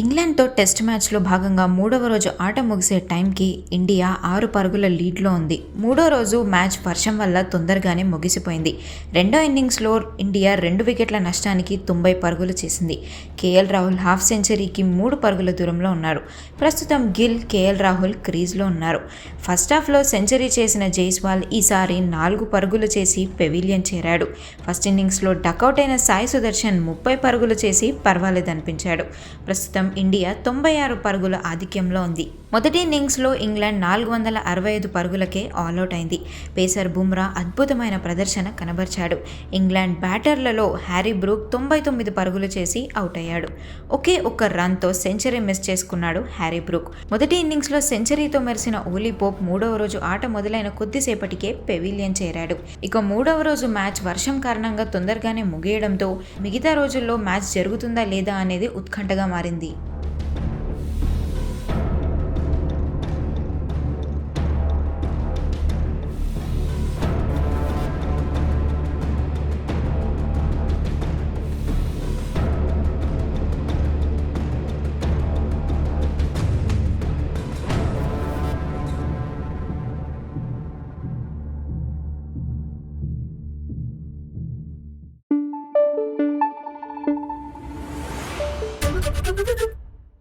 ఇంగ్లాండ్తో test మ్యాచ్లో భాగంగా మూడవ రోజు ఆట ముగిసే టైంకి ఇండియా ఆరు పరుగుల లీడ్లో ఉంది. మూడో రోజు మ్యాచ్ వర్షం వల్ల తొందరగానే ముగిసిపోయింది. రెండో ఇన్నింగ్స్లో ఇండియా రెండు వికెట్ల నష్టానికి తొంభై పరుగులు చేసింది. కేఎల్ రాహుల్ హాఫ్ సెంచరీకి మూడు పరుగుల దూరంలో ఉన్నారు. ప్రస్తుతం గిల్ కేఎల్ రాహుల్ క్రీజ్లో ఉన్నారు. ఫస్ట్ హాఫ్లో సెంచరీ చేసిన జైస్వాల్ ఈసారి నాలుగు పరుగులు చేసి పెవిలియన్ చేరాడు. ఫస్ట్ ఇన్నింగ్స్లో డకౌట్ అయిన సాయి సుదర్శన్ ముప్పై పరుగులు చేసి పర్వాలేదనిపించాడు. ప్రస్తుతం ఇండియా తొంభై ఆరు పరుగుల ఆధిక్యంలో ఉంది. మొదటి ఇన్నింగ్స్లో ఇంగ్లాండ్ నాలుగు వందల అరవై ఐదు పరుగులకే ఆల్అవుట్ అయింది. పేసర్ బుమ్రా అద్భుతమైన ప్రదర్శన కనబర్చాడు. ఇంగ్లాండ్ బ్యాటర్లలో హ్యారీ బ్రూక్ తొంభై తొమ్మిది పరుగులు చేసి అవుట్ అయ్యాడు. ఒకే ఒక్క రన్తో సెంచరీ మిస్ చేసుకున్నాడు హ్యారీ బ్రూక్. మొదటి ఇన్నింగ్స్లో సెంచరీతో మెరిసిన ఓలీ పోప్ మూడవ రోజు ఆట మొదలైన కొద్దిసేపటికే పెవిలియన్ చేరాడు. ఇక మూడవ రోజు మ్యాచ్ వర్షం కారణంగా తొందరగానే ముగియడంతో మిగతా రోజుల్లో మ్యాచ్ జరుగుతుందా లేదా అనేది ఉత్కంఠగా మారింది.